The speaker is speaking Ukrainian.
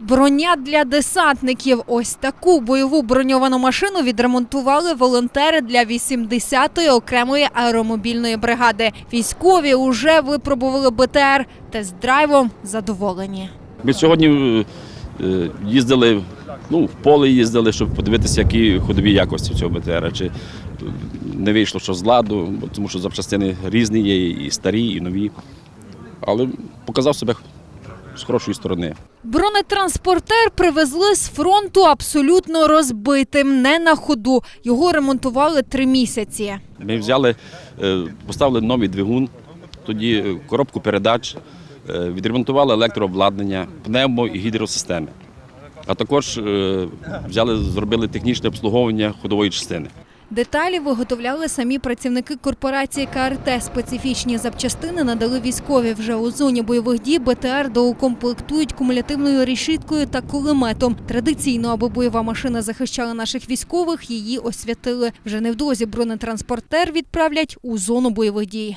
Броня для десантників. Ось таку бойову броньовану машину відремонтували волонтери для 80-ї окремої аеромобільної бригади. Військові уже випробували БТР. Тест-драйвом задоволені. Ми сьогодні е, е, їздили, ну, в поле їздили, щоб подивитися, які ходові якості цього БТР. Чи не вийшло що з ладу, тому що запчастини різні є, і старі, і нові. Але показав себе з хорошої сторони. Бронетранспортер привезли з фронту абсолютно розбитим, не на ходу. Його ремонтували три місяці. Ми взяли, е, поставили новий двигун, тоді е, коробку передач, е, відремонтували електрообладнання, пневмо і гідросистеми. А також взяли, зробили технічне обслуговування ходової частини. Деталі виготовляли самі працівники корпорації КРТ. Специфічні запчастини надали військові. Вже у зоні бойових дій БТР доукомплектують кумулятивною решіткою та кулеметом. Традиційно, аби бойова машина захищала наших військових, її освятили. Вже невдовзі бронетранспортер відправлять у зону бойових дій.